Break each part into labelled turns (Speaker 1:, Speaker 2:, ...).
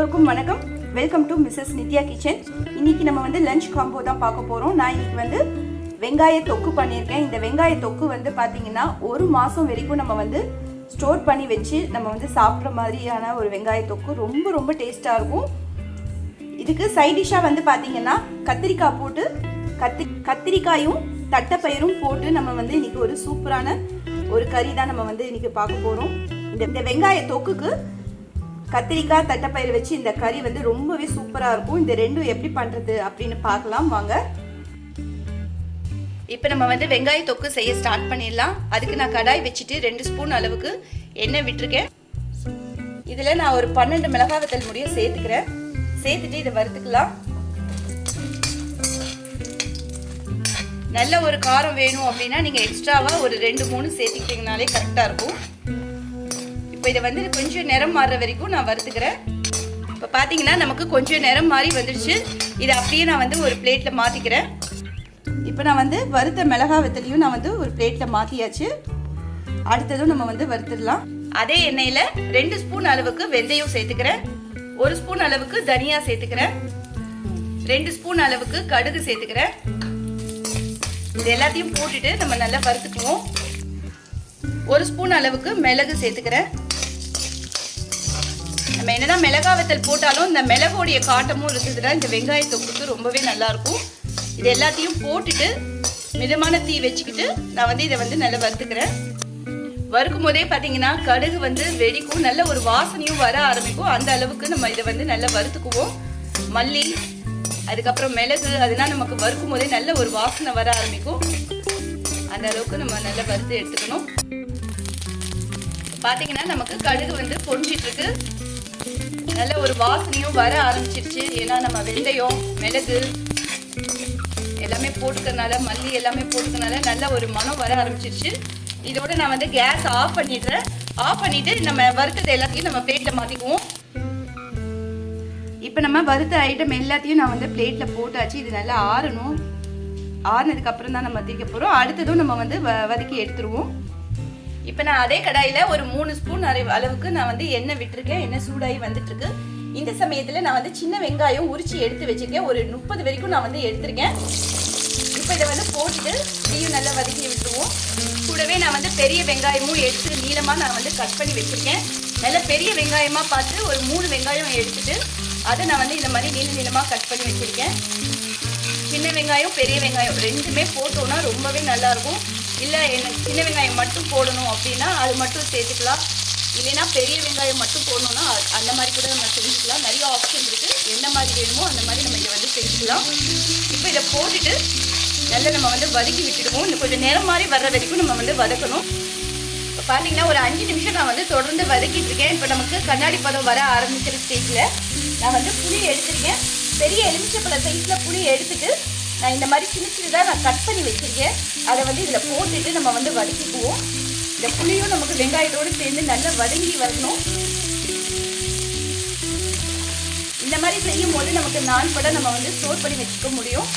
Speaker 1: எல்லோருக்கும் வணக்கம். Welcome to Mrs Nithya kitchen இன்னைக்கு நம்ம வந்து லஞ்ச் காம்போ தான் பார்க்க போகிறோம் நான் இன்னைக்கு வந்து வெங்காய தொக்கு பண்ணியிருக்கேன். இந்த வெங்காய தொக்கு வந்து பார்த்தீங்கன்னா ஒரு மாதம் வரைக்கும் நம்ம வந்து ஸ்டோர் பண்ணி வச்சு நம்ம வந்து சாப்பிட்ற மாதிரியான ஒரு வெங்காய தொக்கு. ரொம்ப ரொம்ப டேஸ்ட்டாக இருக்கும். இதுக்கு சைட் டிஷ்ஷாக வந்து பார்த்தீங்கன்னா கத்திரிக்காய் போட்டு கத்தி கத்திரிக்காயும் தட்டைப்பயிரும் போட்டு நம்ம வந்து இன்னைக்கு ஒரு சூப்பரான ஒரு கறி தான் நம்ம வந்து இன்னைக்கு பார்க்க போகிறோம் இந்த இந்த வெங்காய தொக்குக்கு கத்திரிக்காய் தட்டைப்பயிறு வச்சு இந்த கறி வந்து ரொம்பவே சூப்பராக இருக்கும். இந்த ரெண்டும் எப்படி பண்ணுறது அப்படின்னு பார்க்கலாம். வாங்க. இப்போ நம்ம வந்து வெங்காய தொக்கு செய்ய ஸ்டார்ட் பண்ணிடலாம். அதுக்கு நான் கடாய் வச்சுட்டு ரெண்டு ஸ்பூன் அளவுக்கு எண்ணெய் விட்டுருக்கேன். இதில் நான் ஒரு பன்னெண்டு மிளகாய் வத்தல் முடிய சேர்த்துக்கிறேன். சேர்த்துட்டு இதை வறுத்துக்கலாம். நல்ல ஒரு காரம் வேணும் அப்படின்னா நீங்கள் எக்ஸ்ட்ராவாக ஒரு ரெண்டு மூணு சேர்த்துக்கிட்டிங்கனாலே கரெக்டாக இருக்கும். இதை வந்து கொஞ்சம் நிறம் மாறுற வரைக்கும் நான் வறுத்துக்கிறேன். இப்போ பார்த்தீங்கன்னா நமக்கு கொஞ்சம் நிறம் மாறி வந்துடுச்சு இதை அப்படியே நான் வந்து ஒரு பிளேட்டில் மாற்றிக்கிறேன் இப்போ நான் வந்து வறுத்த மிளகா வத்தலையும் நான் வந்து ஒரு பிளேட்டில் மாற்றியாச்சு அடுத்ததும் நம்ம வந்து வறுத்துடலாம். அதே எண்ணெயில் ரெண்டு ஸ்பூன் அளவுக்கு வெந்தயம் சேர்த்துக்கிறேன். ஒரு ஸ்பூன் அளவுக்கு தனியா சேர்த்துக்கிறேன். ரெண்டு ஸ்பூன் அளவுக்கு கடுகு சேர்த்துக்கிறேன். இது எல்லாத்தையும் போட்டுட்டு நம்ம நல்லா வறுத்துக்குவோம். ஒரு ஸ்பூன் அளவுக்கு மிளகு சேர்த்துக்கிறேன். நம்ம என்னதான் மிளகா வத்தல் போட்டாலும் இந்த மிளகோடைய காட்டமும் இருந்ததுன்னா இந்த வெங்காய தொக்குக்கு ரொம்பவே நல்லா இருக்கும் இது எல்லாத்தையும் போட்டுட்டு மிதமான தீ வச்சுக்கிட்டு நான் வந்து இதை வந்து நல்லா வறுத்துக்கிறேன். வறுக்கும் போதே பார்த்தீங்கன்னா கடுகு வந்து வெடிக்கும். நல்ல ஒரு வாசனையும் வர ஆரம்பிக்கும். அந்த அளவுக்கு நம்ம இதை வந்து நல்லா வறுத்துக்குவோம். மல்லி அதுக்கப்புறம் மிளகு அதெல்லாம் நமக்கு வறுக்கும் போதே நல்ல ஒரு வாசனை வர ஆரம்பிக்கும். அந்த அளவுக்கு நம்ம நல்லா வறுத்து எடுத்துக்கணும். பார்த்தீங்கன்னா நமக்கு கடுகு வந்து பொஞ்சிட்டு இருக்கு. நல்ல ஒரு வாசனையும் வர ஆரம்பிச்சிருச்சு. ஏன்னா நம்ம வெந்தயம் மிளகு எல்லாமே போட்டுக்கறனால மல்லி எல்லாமே போட்டுக்கறனால நல்ல ஒரு மனம் வர ஆரம்பிச்சிருச்சு. இதோட நான் வந்து கேஸ் ஆஃப் பண்ணிடுறேன். ஆஃப் பண்ணிட்டு நம்ம வறுத்தது எல்லாத்தையும் நம்ம பிளேட்ல மாத்திக்குவோம். இப்போ நம்ம வறுத்த ஐட்டம் எல்லாத்தையும் நான் வந்து பிளேட்ல போட்டாச்சு. இது நல்லா ஆறணும். ஆறுனதுக்கு அப்புறம் தான் நம்ம திரிக்க போறோம். அடுத்ததும் நம்ம வந்து வ- வதக்கி எடுத்துருவோம். இப்போ நான் அதே கடாயில் ஒரு மூணு ஸ்பூன் அரை அளவுக்கு நான் வந்து எண்ணெய் விட்டுருக்கேன். எண்ணெய் சூடாகி வந்துட்டு இந்த சமயத்தில் நான் வந்து சின்ன வெங்காயம் உரிச்சு எடுத்து வச்சிருக்கேன். ஒரு முப்பது வரைக்கும் நான் வந்து எடுத்திருக்கேன். இப்போ இதை வந்து போட்டுட்டு இதையும் நல்லா வதக்கி விட்டுருவோம். கூடவே நான் வந்து பெரிய வெங்காயமும் எடுத்து நீளமாக நான் வந்து கட் பண்ணி வச்சிருக்கேன். நல்ல பெரிய வெங்காயமாக பார்த்து ஒரு மூணு வெங்காயம் எடுத்துட்டு அதை நான் வந்து இந்த மாதிரி நீள நீளமாக கட் பண்ணி வச்சிருக்கேன். சின்ன வெங்காயம் பெரிய வெங்காயம் ரெண்டுமே போட்டோம்னா ரொம்பவே நல்லா இருக்கும். இல்லை எனக்கு சின்ன வெங்காயம் மட்டும் போடணும் அப்படின்னா அது மட்டும் சேர்த்துக்கலாம். இல்லைன்னா பெரிய வெங்காயம் மட்டும் போடணும்னா அந்த மாதிரி கூட நம்ம செஞ்சுக்கலாம். நிறைய ஆப்ஷன் இருக்குது எந்த மாதிரி வேணுமோ அந்த மாதிரி நம்ம இதை வந்து செஞ்சுக்கலாம். இப்போ இதை போட்டுட்டு நல்லா நம்ம வந்து வதக்கி விட்டுடுவோம். இந்த கொஞ்சம் நேரம் மாதிரி வர்ற வரைக்கும் நம்ம வந்து வதக்கணும். இப்போ பார்த்தீங்கன்னா ஒரு அஞ்சு நிமிஷம் நான் வந்து தொடர்ந்து வதக்கிட்டு இருக்கேன். இப்போ நமக்கு கண்ணாடி பதம் வர ஆரம்பிக்கிற ஸ்டேஜில் நான் வந்து புளி எடுத்துருக்கேன். பெரிய எலுமிச்சப்பழ சைஸில் புளி எடுத்துட்டு நான் இந்த மாதிரி சின்ன சின்னதாக நான் கட் பண்ணி வச்சிருக்கேன். அதை வந்து இதில் போட்டுட்டு நம்ம வந்து வதக்கிக்குவோம். இந்த புளியும் நமக்கு வெங்காயத்தோடு சேர்ந்து நல்லா வதங்கி வரணும். இந்த மாதிரி செய்யும் போது நமக்கு நான் பட நம்ம வந்து ஸ்டோர் பண்ணி வச்சுக்க முடியும்.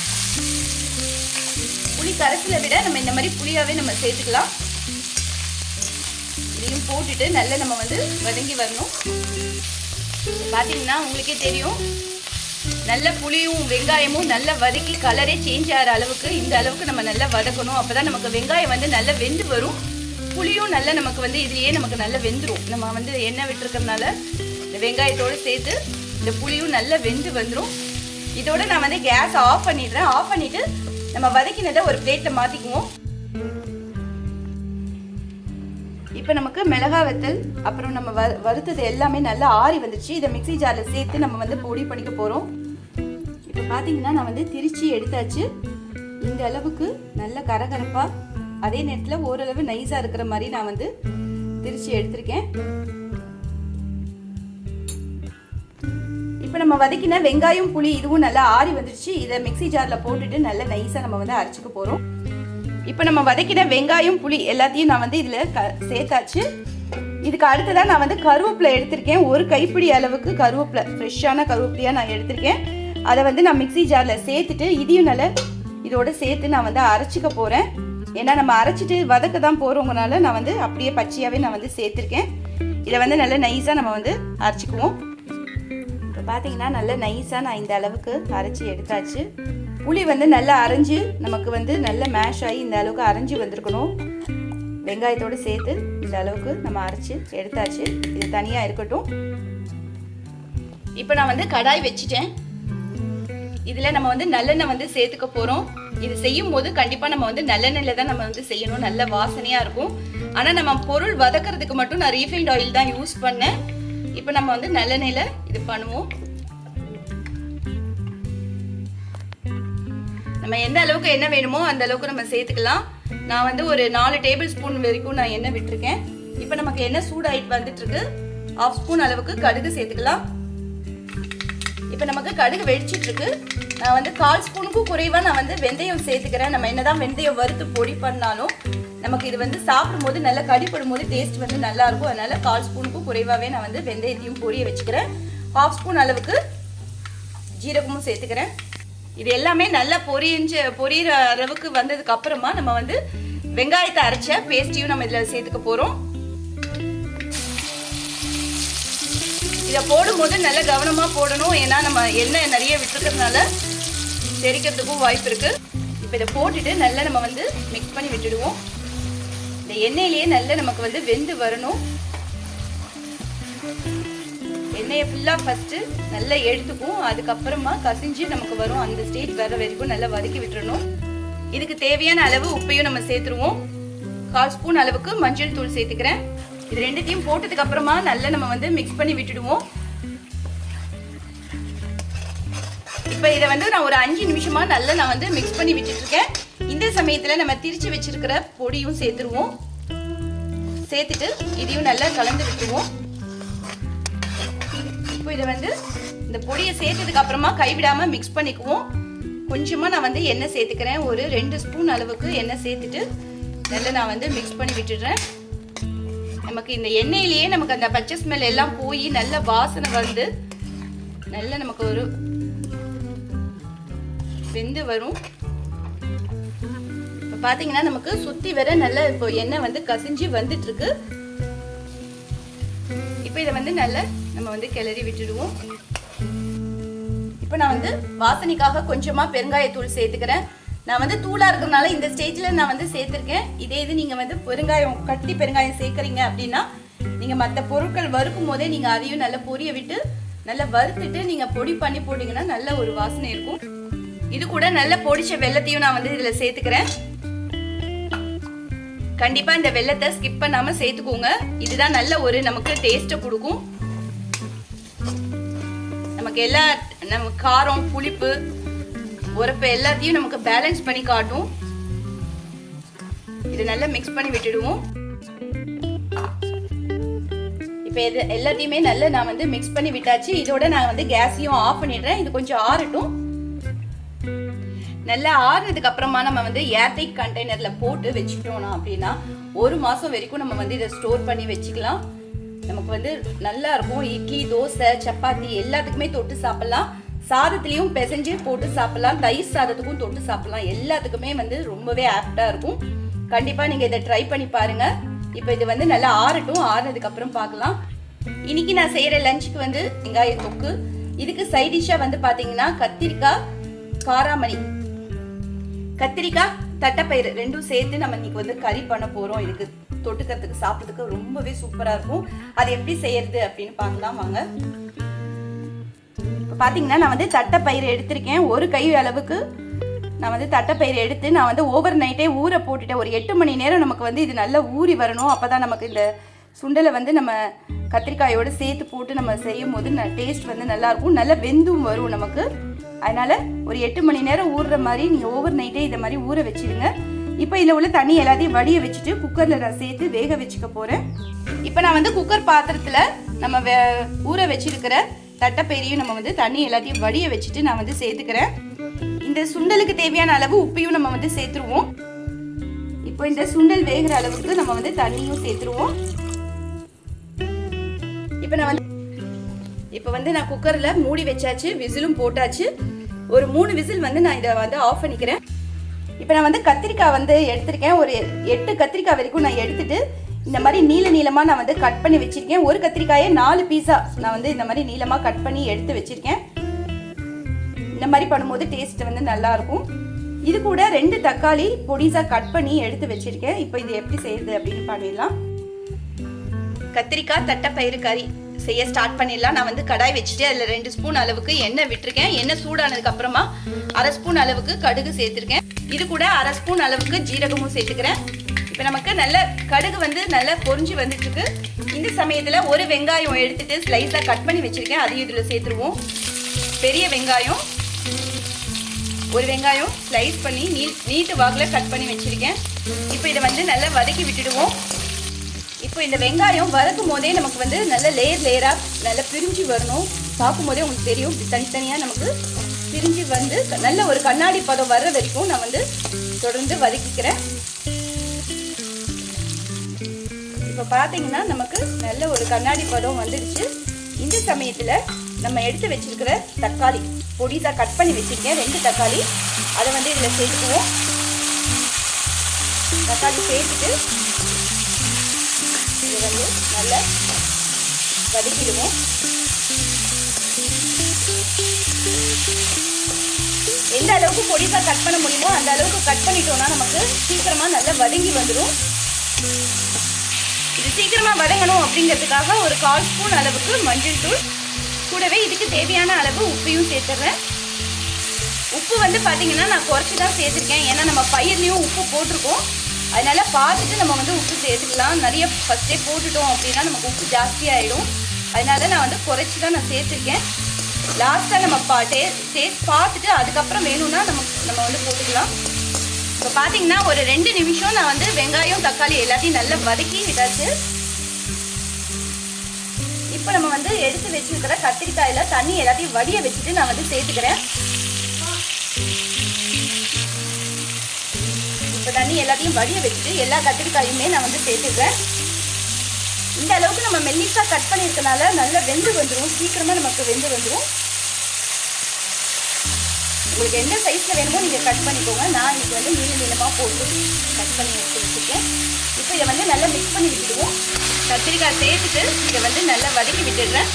Speaker 1: புளி கரைசலை விட நம்ம இந்த மாதிரி புளியாவே நம்ம சேர்த்துக்கலாம். இதையும் போட்டுட்டு நல்லா நம்ம வந்து வதங்கி வரணும். பார்த்தீங்கன்னா உங்களுக்கே தெரியும். நல்ல புளியும் வெங்காயமும் நல்லா வதக்கி கலரே சேஞ்ச் ஆகிற அளவுக்கு இந்த அளவுக்கு நம்ம நல்லா வதக்கணும். அப்போதான் நமக்கு வெங்காயம் வந்து நல்லா வெந்து வரும். புளியும் நல்லா நமக்கு வந்து இதுலேயே நமக்கு நல்லா வெந்துடும் நம்ம வந்து எண்ணெய் விட்டுருக்கறனால இந்த வெங்காயத்தோடு சேர்த்து இந்த புளியும் நல்லா வெந்து வந்துடும் இதோட நான் வந்து கேஸ் ஆஃப் பண்ணிடுறேன். ஆஃப் பண்ணிட்டு நம்ம வதக்கினதை ஒரு பிளேட்டில் மாற்றிக்குவோம் இப்போ நமக்கு மிளகா வத்தல் அப்புறம் நம்ம வ வறுத்தது எல்லாமே நல்லா ஆறி வந்துச்சு. இதை மிக்ஸி ஜாரில் சேர்த்து நம்ம வந்து பொடி பண்ணிக்க போகிறோம் இப்போ பார்த்தீங்கன்னா நான் வந்து திரிச்சு எடுத்தாச்சு. இந்த அளவுக்கு நல்ல கரகரப்பாக அதே நேரத்தில் ஓரளவு நைஸாக இருக்கிற மாதிரி நான் வந்து திரிச்சு எடுத்திருக்கேன். இப்போ நம்ம வதக்கின வெங்காயம் புளி இதுவும் நல்லா ஆறி வந்துடுச்சு இதை மிக்ஸி ஜாரில் போட்டுட்டு நல்லா நைஸாக நம்ம வந்து அரைச்சிக்க போகிறோம் இப்போ நம்ம வதக்கின வெங்காயம் புளி எல்லாத்தையும் நான் வந்து இதில் க சேர்த்தாச்சு. இதுக்கு அடுத்ததாக நான் வந்து கருவேப்பிலை எடுத்திருக்கேன். ஒரு கைப்பிடி அளவுக்கு கருவேப்பிலை ஃப்ரெஷ்ஷான கருவேப்பிலையாக நான் எடுத்திருக்கேன். அதை வந்து நான் மிக்ஸி ஜாரில் சேர்த்துட்டு இதையும் நல்லா இதோட சேர்த்து நான் வந்து அரைச்சிக்க போகிறேன் ஏன்னா நம்ம அரைச்சிட்டு வதக்க தான் போகிறவங்கனால நான் வந்து அப்படியே பச்சையாகவே நான் வந்து சேர்த்துருக்கேன். இதை வந்து நல்லா நைஸாக நம்ம வந்து அரைச்சிக்குவோம். இப்போ பார்த்தீங்கன்னா நல்ல நைஸாக நான் இந்த அளவுக்கு அரைச்சி எடுத்தாச்சு. புளி வந்து நல்லா அரைஞ்சு நமக்கு வந்து நல்ல மேஷ் ஆகி இந்த அளவுக்கு அரைஞ்சு வந்திருக்கணும். வெங்காயத்தோடு சேர்த்து இந்த அளவுக்கு நம்ம அரைச்சி எடுத்தாச்சு. இது தனியாக இருக்கட்டும். இப்போ நான் வந்து கடாய் வச்சுட்டேன். இதில் நம்ம வந்து நல்லெண்ணெய் வந்து சேர்த்துக்க போகிறோம் இது செய்யும் போது கண்டிப்பாக நம்ம வந்து நல்லெண்ணெயில் தான் நம்ம வந்து செய்யணும். நல்ல வாசனையாக இருக்கும். ஆனால் நம்ம பொருள் வதக்கிறதுக்கு மட்டும் நான் ரீஃபைண்ட் ஆயில் தான் யூஸ் பண்ணேன். இப்போ நம்ம வந்து நல்லெண்ணெயில் இது பண்ணுவோம். நம்ம எந்த அளவுக்கு என்ன வேணுமோ அந்த அளவுக்கு நம்ம சேர்த்துக்கலாம். நான் வந்து ஒரு நாலு டேபிள் ஸ்பூன் வரைக்கும் நான் எண்ணெய் விட்டுருக்கேன். இப்போ நமக்கு எண்ணெய் சூடாயிட்டு வந்துட்டு இருக்கு. ஆஃப் ஸ்பூன் அளவுக்கு கடுகு சேர்த்துக்கலாம். இப்போ நமக்கு கடுகு வெடிச்சிட்டு இருக்கு நான் வந்து கால் ஸ்பூனுக்கும் குறைவாக நான் வந்து வெந்தயம் சேர்த்துக்கிறேன். நம்ம என்னதான் வெந்தயம் வறுத்து பொடி பண்ணாலும் நமக்கு இது வந்து சாப்பிடும்போது நல்லா கடிப்படும் போது டேஸ்ட் வந்து நல்லா இருக்கும். அதனால கால் ஸ்பூனுக்கும் குறைவாகவே நான் வந்து வெந்தயத்தையும் பொரிய வச்சுக்கிறேன். ஹாஃப் ஸ்பூன் அளவுக்கு ஜீரகமும் சேர்த்துக்கிறேன். இது எல்லாமே நல்லா பொரிஞ்ச பொரியிற அளவுக்கு வந்ததுக்கு அப்புறமா நம்ம வந்து வெங்காயத்தை அரைச்ச பேஸ்ட்டையும் நம்ம இதில் சேர்த்துக்க போகிறோம் இதை போடும்போது நல்ல கவனமாக போடணும். ஏன்னா நம்ம எண்ணெய் நிறைய விட்டுருக்கிறதுனால தெரிக்கிறதுக்கும் வாய்ப்பு இருக்குது இப்போ இதை போட்டுட்டு நல்லா நம்ம வந்து மிக்ஸ் பண்ணி விட்டுடுவோம். இந்த எண்ணெயிலேயே நல்லா நமக்கு வந்து வெந்து வரணும். எண்ணெயை ஃபுல்லாக ஃபஸ்ட்டு நல்லா எடுத்துக்கும் அதுக்கப்புறமா கசிஞ்சு நமக்கு வரும் அந்த ஸ்டேஜ் வர வரைக்கும் நல்லா வதக்கி விட்டுறணும். இதுக்கு தேவையான அளவு உப்பையும் நம்ம சேர்த்துருவோம். கால் ஸ்பூன் அளவுக்கு மஞ்சள் தூள் சேர்த்துக்கிறேன். இது ரெண்டுத்தையும் போட்டதுக்கு அப்புறமா நல்லா நம்ம வந்து மிக்ஸ் பண்ணி விட்டுடுவோம். இப்போ இதை வந்து நான் ஒரு அஞ்சு நிமிஷமா நல்லா நான் வந்து மிக்ஸ் பண்ணி விட்டுட்டு இருக்கேன் இந்த சமயத்தில் நம்ம திரிச்சு வச்சிருக்கிற பொடியும் சேர்த்துருவோம். சேர்த்துட்டு இதையும் நல்லா கலந்து விட்டுருவோம். இப்போ இதை வந்து இந்த பொடியை சேர்த்ததுக்கு அப்புறமா கைவிடாம மிக்ஸ் பண்ணிக்குவோம். கொஞ்சமா நான் வந்து எண்ணெய் சேர்த்துக்கிறேன். ஒரு ரெண்டு ஸ்பூன் அளவுக்கு எண்ணெய் சேர்த்துட்டு நல்லா நான் வந்து மிக்ஸ் பண்ணி விட்டுடுறேன். நமக்கு இந்த எண்ணெயிலேயே நமக்கு அந்த பச்சை ஸ்மெல் எல்லாம் போய் நல்ல வாசனை வந்து நல்ல நமக்கு ஒரு வெந்து வரும். இப்போ பார்த்தீங்கன்னா நமக்கு சுற்றி வர நல்ல இப்போ எண்ணெய் வந்து கசிஞ்சு வந்துட்டு இருக்கு இப்போ இதை வந்து நல்ல நம்ம வந்து கிளறி விட்டுடுவோம். இப்போ நான் வந்து வாசனைக்காக கொஞ்சமாக பெருங்காயத்தூள் சேர்த்துக்கிறேன். நான் வந்து தூளாக இருக்கிறதுனால இந்த ஸ்டேஜில் நான் வந்து சேர்த்துருக்கேன். இதே இது நீங்கள் வந்து பெருங்காயம் கட்டி பெருங்காயம் சேர்க்குறீங்க அப்படின்னா நீங்கள் மற்ற பொருட்கள் வறுக்கும் போதே நீங்கள் அதையும் நல்லா பொரிய விட்டு நல்லா வறுத்துட்டு நீங்கள் பொடி பண்ணி போட்டிங்கன்னா நல்ல ஒரு வாசனை இருக்கும். இது கூட நல்ல பொடிச்ச வெள்ளத்தையும் நான் வந்து இதில் சேர்த்துக்கிறேன். கண்டிப்பா இந்த வெள்ளத்தை ஸ்கிப் பண்ணாம சேர்த்துக்கோங்க. இதுதான் நல்ல ஒரு நமக்கு டேஸ்ட்டை கொடுக்கும். நமக்கு எல்லா நம்ம காரம் புளிப்பு உரப்பு எல்லாத்தையும் நமக்கு பேலன்ஸ் பண்ணி காட்டும். இதை நல்லா மிக்ஸ் பண்ணி விட்டுடுவோம். இப்போ இது எல்லாத்தையுமே நல்லா நான் வந்து மிக்ஸ் பண்ணி விட்டாச்சு. இதோட நான் வந்து கேஸையும் ஆஃப் பண்ணிடுறேன். இது கொஞ்சம் ஆறட்டும். நல்லா ஆறுனதுக்கு அப்புறமா நம்ம வந்து ஏர்டைட் கண்டெய்னர்ல போட்டு வச்சுட்டோம்னா அப்படின்னா ஒரு மாசம் வரைக்கும் நம்ம வந்து இதை ஸ்டோர் பண்ணி வச்சுக்கலாம். நமக்கு வந்து நல்லா இருக்கும். இட்லி தோசை சப்பாத்தி எல்லாத்துக்குமே தொட்டு சாப்பிடலாம். சாதத்துலேயும் பிசைஞ்சு போட்டு சாப்பிடலாம். தயிர் சாதத்துக்கும் தொட்டு சாப்பிடலாம். எல்லாத்துக்குமே வந்து ரொம்பவே ஆப்டாக இருக்கும். கண்டிப்பாக நீங்கள் இதை ட்ரை பண்ணி பாருங்கள் இப்போ இது வந்து நல்லா ஆறட்டும். ஆறுனதுக்கப்புறம் பார்க்கலாம். இன்னைக்கு நான் செய்கிற லஞ்சுக்கு வந்து வெங்காய தொக்கு. இதுக்கு சைட் வந்து பார்த்தீங்கன்னா கத்திரிக்காய் காராமணி. கத்திரிக்காய் தட்டைப்பயிறு ரெண்டும் சேர்த்து நம்ம இன்னைக்கு வந்து கறி பண்ண போகிறோம் இதுக்கு தொட்டுக்கிறதுக்கு சாப்பிட்றதுக்கு ரொம்பவே சூப்பராக இருக்கும். அது எப்படி செய்யறது அப்படின்னு பார்க்கலாம் வாங்க. இப்போ பார்த்தீங்கன்னா நான் வந்து தட்டைப்பயிறு எடுத்திருக்கேன். ஒரு கை அளவுக்கு நான் வந்து தட்டைப்பயிறு எடுத்து நான் வந்து ஓவர் நைட்டே ஊற போட்டுட்டேன். ஒரு எட்டு மணி நேரம் நமக்கு வந்து இது நல்லா ஊறி வரணும். அப்போ தான் நமக்கு இந்த சுண்டலை வந்து நம்ம கத்திரிக்காயோடு சேர்த்து போட்டு நம்ம செய்யும் போது டேஸ்ட் வந்து நல்லாயிருக்கும் நல்லா வெந்தும் வரும் நமக்கு. அதனால் ஒரு எட்டு மணி நேரம் ஊறுற மாதிரி நீங்கள் ஓவர் நைட்டே இதை மாதிரி ஊற வச்சிடுங்க இப்போ இதில் உள்ள தண்ணி எல்லாத்தையும் வடிய வச்சுட்டு குக்கரில் நான் சேர்த்து வேக வச்சுக்க போகிறேன் இப்போ நான் வந்து குக்கர் பாத்திரத்தில் நம்ம வே ஊற வச்சிருக்கிற தட்டைப்பயிரையும் நம்ம வந்து தண்ணி எல்லாத்தையும் வடிய வச்சுட்டு நான் வந்து சேர்த்துக்கிறேன். இந்த சுண்டலுக்கு தேவையான அளவு உப்பையும் நம்ம வந்து சேர்த்துருவோம். இப்போ இந்த சுண்டல் வேகிற அளவுக்கு நம்ம வந்து தண்ணியும் சேர்த்துருவோம். இப்போ நான் வந்து இப்போ வந்து நான் குக்கரில் மூடி வச்சாச்சு விசிலும் போட்டாச்சு. ஒரு மூணு விசில் வந்து நான் இதை வந்து ஆஃப் பண்ணிக்கிறேன். இப்போ நான் வந்து கத்திரிக்காய் வந்து எடுத்திருக்கேன். ஒரு எட்டு கத்திரிக்காய் வரைக்கும் நான் எடுத்துட்டு இந்த மாதிரி நீல நீளமாக நான் வந்து கட் பண்ணி வச்சிருக்கேன். ஒரு கத்திரிக்காயை நாலு பீஸா நான் வந்து இந்த மாதிரி நீளமாக கட் பண்ணி எடுத்து வச்சிருக்கேன். இந்த மாதிரி பண்ணும்போது டேஸ்ட் வந்து நல்லா இருக்கும். இது கூட ரெண்டு தக்காளி பொடிசா கட் பண்ணி எடுத்து வச்சிருக்கேன். இப்போ இது எப்படி செய்யுது அப்படின்னு பண்ணிடலாம் கத்திரிக்காய் தட்டைப்பயிறு கறி செய்ய ஸ்டார்ட் பண்ணிடலாம். நான் வந்து கடாய் வச்சுட்டு அதில் ரெண்டு ஸ்பூன் அளவுக்கு எண்ணெய் விட்டுருக்கேன். எண்ணெய் சூடானதுக்கு அப்புறமா அரை ஸ்பூன் அளவுக்கு கடுகு சேர்த்துருக்கேன். இது கூட அரை ஸ்பூன் அளவுக்கு ஜீரகமும் சேர்த்துக்கிறேன். இப்போ நமக்கு நல்ல கடுகு வந்து நல்லா பொறிஞ்சு வந்துட்டுருக்கு. இந்த சமயத்தில் ஒரு வெங்காயம் எடுத்துட்டு ஸ்லைஸாக கட் பண்ணி வச்சுருக்கேன். அதையும் இதில் சேர்த்துருவோம். பெரிய வெங்காயம். ஒரு வெங்காயம் ஸ்லைஸ் பண்ணி நீ நீட்டு வாக்கில் கட் பண்ணி வச்சுருக்கேன். இப்போ இதை வந்து நல்லா வதக்கி விட்டுடுவோம். இப்போ இந்த வெங்காயம் வதக்கும் போதே நமக்கு வந்து நல்ல லேயர் லேயராக நல்லா பிரிஞ்சு வரணும். பார்க்கும் போதே உங்களுக்கு தெரியும். இப்படி தனித்தனியாக நமக்கு பிரிஞ்சு வந்து நல்ல ஒரு கண்ணாடி பதம் வர்ற வரைக்கும் நான் வந்து தொடர்ந்து வதக்கிக்கிறேன். இப்போ பார்த்தீங்கன்னா நமக்கு நல்ல ஒரு கண்ணாடி பதம் வந்துடுச்சு. இந்த சமயத்தில் நம்ம எடுத்து வச்சிருக்கிற தக்காளி பொடிசாக கட் பண்ணி வச்சுருக்கேன். ரெண்டு தக்காளி. அதை வந்து இதில் சேர்த்துக்குவோம். தக்காளி சேர்த்துட்டு இதை வந்து நல்லா வதக்கிடுவோம். எந்த அளவுக்கு பொடிசாக கட் பண்ண முடியுமோ அந்த அளவுக்கு கட் பண்ணிட்டோம்னா நமக்கு சீக்கிரமாக நல்லா வதங்கி வந்துடும் இது சீக்கிரமாக வதங்கணும் அப்படிங்கிறதுக்காக ஒரு கால் ஸ்பூன் அளவுக்கு மஞ்சள் தூள். கூடவே இதுக்கு தேவையான அளவு உப்பையும் சேர்த்துறேன். உப்பு வந்து பார்த்தீங்கன்னா நான் குறைச்சி தான் சேர்த்துருக்கேன். ஏன்னா நம்ம பயிர்லேயும் உப்பு போட்டிருக்கோம். அதனால பார்த்துட்டு நம்ம வந்து உப்பு சேர்த்துக்கலாம். நிறைய ஃபஸ்ட்டே போட்டுட்டோம் அப்படின்னா நமக்கு உப்பு ஜாஸ்தியாகிடும் அதனால நான் வந்து குறைச்சி தான் நான் சேர்த்துருக்கேன். லாஸ்ட்டாக நம்ம பா டே டேஸ்ட் பார்த்துட்டு அதுக்கப்புறம் வேணும்னா நம்ம நம்ம வந்து போட்டுக்கலாம். இப்போ பார்த்தீங்கன்னா ஒரு ரெண்டு நிமிஷம் நான் வந்து வெங்காயம் தக்காளி எல்லாத்தையும் நல்லா வதக்கி விட்டாச்சு. இப்போ நம்ம வந்து எடுத்து வச்சுருக்கிற கத்திரிக்காயில் தண்ணி எல்லாத்தையும் வடிய வச்சுட்டு நான் வந்து சேர்த்துக்கிறேன். இப்போ தண்ணி எல்லாத்தையும் வடிய வச்சுட்டு எல்லா கத்திரிக்காயுமே நான் வந்து சேர்த்துக்கிறேன். இந்த அளவுக்கு நம்ம மெல்லிஸாக கட் பண்ணியிருக்கனால நல்லா வெந்து வந்துடும் சீக்கிரமாக நமக்கு வெந்து வந்துடும் உங்களுக்கு எந்த சைஸில் வேணுமோ நீங்கள் கட் பண்ணிக்கோங்க. நான் இன்னைக்கு வந்து நீள நீளமாக போட்டு கட் பண்ணி எடுத்து வச்சுருக்கேன். இப்போ இதை வந்து நல்லா மிக்ஸ் பண்ணி விட்டுடுவோம் கத்திரிக்காய் சேர்த்துட்டு இதை வந்து நல்லா வதக்கி விட்டுடுறேன்.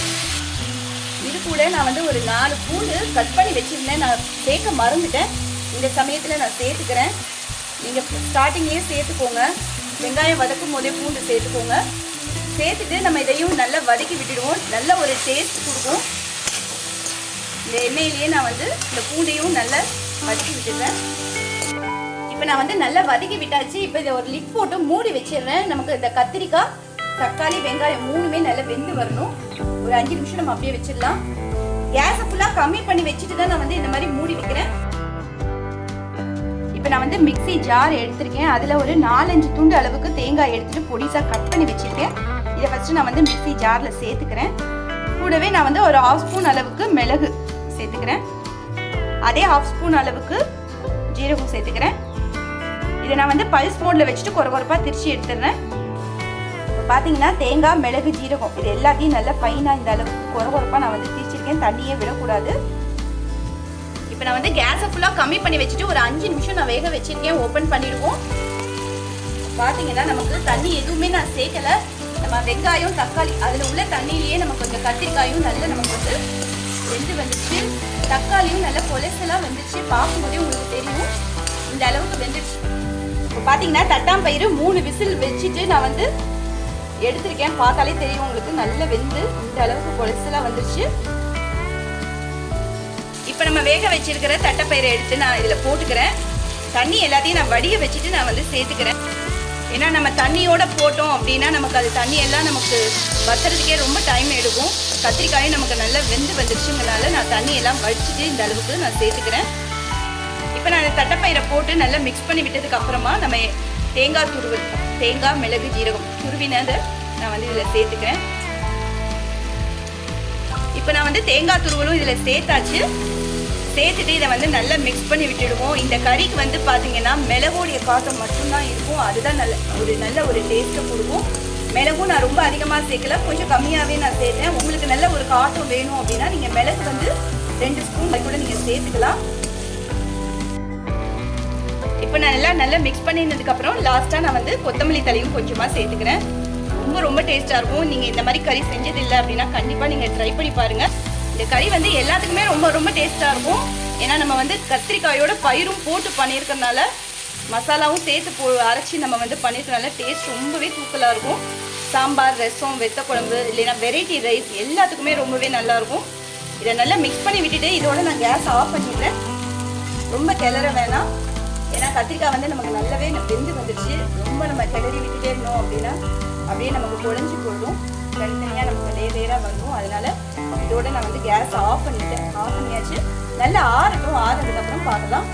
Speaker 1: இது கூட நான் வந்து ஒரு நாலு பூண்டு கட் பண்ணி வச்சுருந்தேன். நான் சேர்க்க மறந்துட்டேன். இந்த சமயத்தில் நான் சேர்த்துக்கிறேன். நீங்கள் ஸ்டார்டிங்லேயே சேர்த்துக்கோங்க. வெங்காயம் வதக்கும் போதே பூண்டு சேர்த்துக்கோங்க. சேர்த்துட்டு நம்ம இதையும் நல்லா வதக்கி விட்டுடுவோம். நல்ல ஒரு டேஸ்ட் கொடுக்கும். இந்த எண்ணெயிலேயே நான் வந்து இந்த பூண்டையும் நல்லா வதக்கி விட்டுடுறேன். இப்போ நான் வந்து நல்லா வதக்கி விட்டாச்சு. இப்போ இதை ஒரு லிட் போட்டு மூடி வச்சிடுறேன். நமக்கு இந்த கத்திரிக்காய் தக்காளி வெங்காயம் மூணுமே நல்லா வெந்து வரணும். ஒரு அஞ்சு நிமிஷம் நம்ம அப்படியே வச்சிடலாம். கேஸை ஃபுல்லாக கம்மி பண்ணி வச்சுட்டு தான் நான் வந்து இந்த மாதிரி மூடி வைக்கிறேன். இப்போ நான் வந்து மிக்ஸி ஜார் எடுத்திருக்கேன். அதில் ஒரு நாலஞ்சு துண்டு அளவுக்கு தேங்காய் எடுத்துட்டு பொடிசாக கட் பண்ணி வச்சிருக்கேன். இதை ஃபஸ்ட்டு நான் வந்து மிக்ஸி ஜாரில் சேர்த்துக்கிறேன். கூடவே நான் வந்து ஒரு ஹாஃப் ஸ்பூன் அளவுக்கு மிளகு. சேர்த்துக்கிறேன். அதே ஹாஃப் ஸ்பூன் அளவுக்கு ஜீரகம் சேர்த்துக்கிறேன். இதை நான் வந்து பல்ஸ் மோடில் வச்சுட்டு குறை குறைப்பாக திரிச்சு எடுத்துடுறேன். இப்போ பார்த்தீங்கன்னா தேங்காய் மிளகு ஜீரகம் இது எல்லாத்தையும் நல்லா ஃபைனாக இந்த அளவுக்கு குறை குறைப்பாக நான் வந்து திரிச்சிருக்கேன். தண்ணியே விடக்கூடாது. இப்போ நான் வந்து கேஸை ஃபுல்லாக கம்மி பண்ணி வச்சுட்டு ஒரு அஞ்சு நிமிஷம் நான் வேக வச்சிருக்கேன். ஓப்பன் பண்ணிடுவோம். பார்த்தீங்கன்னா நமக்கு தண்ணி எதுவுமே நான் சேர்க்கலை. நம்ம வெங்காயம் தக்காளி அதில் உள்ள தண்ணியிலேயே நமக்கு கொஞ்சம் கத்திரிக்காயும் நல்ல நமக்கு வந்து வெந்து வந்துச்சு. தக்காளியும் நல்ல கொலசலாக வந்துச்சு. பார்க்கும்போதே உங்களுக்கு தெரியும். இந்த அளவுக்கு வெந்துச்சு. இப்போ பார்த்தீங்கன்னா தட்டாம்பயிறு மூணு விசில் வச்சுட்டு நான் வந்து எடுத்திருக்கேன். பார்த்தாலே தெரியும் உங்களுக்கு நல்ல வெந்து இந்த அளவுக்கு கொலசலாக வந்துருச்சு இப்போ நம்ம வேக வச்சிருக்கிற தட்டைப்பயிரை எடுத்து நான் இதில் போட்டுக்கிறேன். தண்ணி எல்லாத்தையும் நான் வடிய வச்சுட்டு நான் வந்து சேர்த்துக்கிறேன். ஏன்னா நம்ம தண்ணியோட போட்டோம் அப்படின்னா நமக்கு அது தண்ணி எல்லாம் நமக்கு வத்துறதுக்கே ரொம்ப டைம் எடுக்கும். கத்திரிக்காயும் நமக்கு நல்லா வெந்து வந்துருச்சுங்கனால நான் தண்ணி எல்லாம் வடிச்சிட்டு இந்த அளவுக்கு நான் சேர்த்துக்கிறேன். இப்போ நான் தட்டைப்பயிரை போட்டு நல்லா மிக்ஸ் பண்ணி விட்டதுக்கு அப்புறமா நம்ம தேங்காய் துருவல் தேங்காய் மிளகு ஜீரகம் துருவினதை நான் வந்து இதில் சேர்த்துக்கிறேன். இப்போ நான் வந்து தேங்காய் துருவலும் இதில் சேர்த்தாச்சு. சேர்த்துட்டு இதை வந்து நல்லா மிக்ஸ் பண்ணி விட்டுடுவோம். இந்த கறிக்கு வந்து பார்த்தீங்கன்னா மிளகோடைய காசம் மட்டும்தான் இருக்கும். அதுதான் நல்ல ஒரு நல்ல ஒரு டேஸ்ட்டை கொடுக்கும். மிளகும் நான் ரொம்ப அதிகமாக சேர்க்கல. கொஞ்சம் கம்மியாகவே நான் சேர்த்தேன் உங்களுக்கு நல்ல ஒரு காரம் வேணும் அப்படின்னா நீங்கள் மிளகு வந்து ரெண்டு ஸ்பூன் கூட நீங்கள் சேர்த்துக்கலாம். இப்போ நான் எல்லாம் நல்லா மிக்ஸ் பண்ணினதுக்கப்புறம் லாஸ்ட்டாக நான் வந்து கொத்தமல்லி தலையும் கொஞ்சமாக சேர்த்துக்கிறேன். ரொம்ப ரொம்ப டேஸ்ட்டாக இருக்கும். நீங்கள் இந்த மாதிரி கறி செஞ்சது இல்லை அப்படின்னா கண்டிப்பாக நீங்கள் ட்ரை பண்ணி பாருங்கள் இந்த கறி வந்து எல்லாத்துக்குமே ரொம்ப ரொம்ப டேஸ்ட்டாக இருக்கும். ஏன்னா நம்ம வந்து கத்திரிக்காயோட பயிரும் போட்டு பண்ணியிருக்கனால மசாலாவும் சேர்த்து போ அரைச்சி நம்ம வந்து பண்ணியிருக்கனால டேஸ்ட் ரொம்பவே தூக்கலாக இருக்கும். சாம்பார் ரசம் வெத்த குழம்பு இல்லைன்னா வெரைட்டி ரைஸ் எல்லாத்துக்குமே ரொம்பவே நல்லாயிருக்கும் இதை நல்லா மிக்ஸ் பண்ணி விட்டுட்டு இதோட நான் கேஸ் ஆஃப் பண்ணிடுறேன். ரொம்ப கிளற வேணாம். ஏன்னா கத்திரிக்காய் வந்து நமக்கு நல்லாவே வெந்து வந்துடுச்சு ரொம்ப நம்ம கிளறி விட்டுட்டே இருந்தோம் அப்படின்னா அப்படியே நமக்கு பொழிஞ்சு போடும் தனித்தனியாக நமக்கு லே லேயராக வரும் அதனால இதோட நான் வந்து கேஸ் ஆஃப் பண்ணிட்டேன். ஆஃப் பண்ணியாச்சு. நல்லா ஆறட்டும். ஆறுனதுக்கப்புறம் பார்க்கலாம்.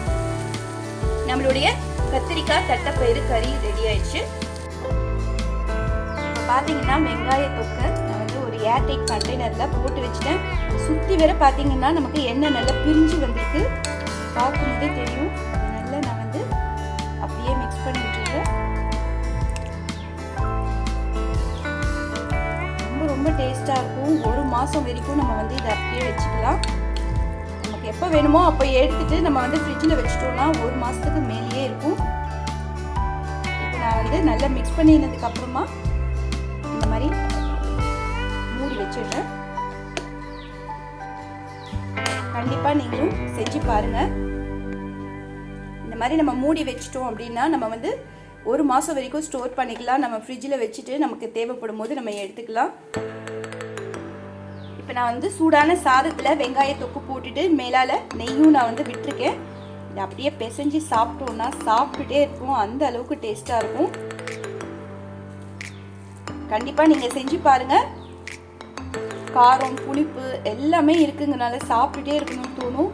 Speaker 1: நம்மளுடைய கத்திரிக்காய் தட்டைப்பயிறு கறி ரெடி ஆயிடுச்சு. பார்த்தீங்கன்னா வெங்காய தொக்கை நான் வந்து ஒரு ஏர்டைட் கண்டெய்னரில் போட்டு வச்சுட்டேன். சுற்றி வர பார்த்தீங்கன்னா நமக்கு எண்ணெய் நல்லா பிரிஞ்சு வந்திருக்கு. பார்க்கும்போதே தெரியும். ரொம்ப டேஸ்ட்டாக இருக்கும். ஒரு மாதம் வரைக்கும் நம்ம வந்து இதை அப்படியே வச்சுக்கலாம். நமக்கு எப்போ வேணுமோ அப்போ எடுத்துட்டு நம்ம வந்து ஃப்ரிட்ஜில் வச்சுட்டோம்னா ஒரு மாதத்துக்கு மேலேயே இருக்கும். இப்போ நான் வந்து நல்லா மிக்ஸ் பண்ணினதுக்கு அப்புறமா இந்த மாதிரி மூடி வச்சிடுறேன். கண்டிப்பாக நீங்களும் செஞ்சு பாருங்கள் இந்த மாதிரி நம்ம மூடி வச்சிட்டோம் அப்படின்னா நம்ம வந்து ஒரு மாதம் வரைக்கும் ஸ்டோர் பண்ணிக்கலாம். நம்ம ஃப்ரிட்ஜில் வச்சுட்டு நமக்கு தேவைப்படும் போது நம்ம எடுத்துக்கலாம். இப்போ நான் வந்து சூடான சாதத்தில் வெங்காய தொக்கு போட்டுட்டு மேலால் நெய்யும் நான் வந்து விட்டுருக்கேன். இதை அப்படியே பிசைஞ்சு சாப்பிட்டோன்னா சாப்பிட்டுட்டே இருக்கும். அந்த அளவுக்கு டேஸ்ட்டாக இருக்கும். கண்டிப்பாக நீங்கள் செஞ்சு பாருங்கள் காரம் புளிப்பு எல்லாமே இருக்குங்கனால சாப்பிட்டுட்டே இருக்கணும்னு தோணும்.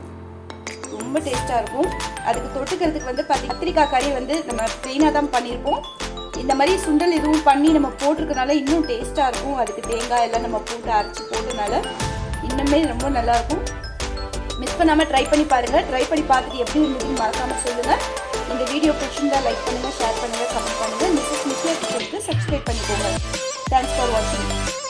Speaker 1: ரொம்ப டேஸ்ட்டாக இருக்கும். அதுக்கு தொட்டுக்கிறதுக்கு வந்து பார்த்தி கத்திரிக்காய் கறி வந்து நம்ம ப்ளெயினாக தான் பண்ணியிருப்போம். இந்த மாதிரி சுண்டல் எதுவும் பண்ணி நம்ம போட்டிருக்கனால இன்னும் டேஸ்ட்டாக இருக்கும். அதுக்கு தேங்காய் எல்லாம் நம்ம போட்டு அரைச்சி போட்டனால இன்னுமே ரொம்ப நல்லாயிருக்கும் மிஸ் பண்ணாமல் ட்ரை பண்ணி பாருங்கள் ட்ரை பண்ணி பார்த்துட்டு எப்படி இருந்ததுன்னு மறக்காமல் சொல்லுங்கள் இந்த வீடியோ பிடிச்சிருந்தா லைக் பண்ணுங்கள் ஷேர் பண்ணுங்கள் கமெண்ட் பண்ணுங்கள் மிஸ்ஸஸ் மிஸ்லர் கிச்சனுக்கு சப்ஸ்கிரைப் பண்ணிக்கோங்க. தேங்க்ஸ் ஃபார் வாட்சிங்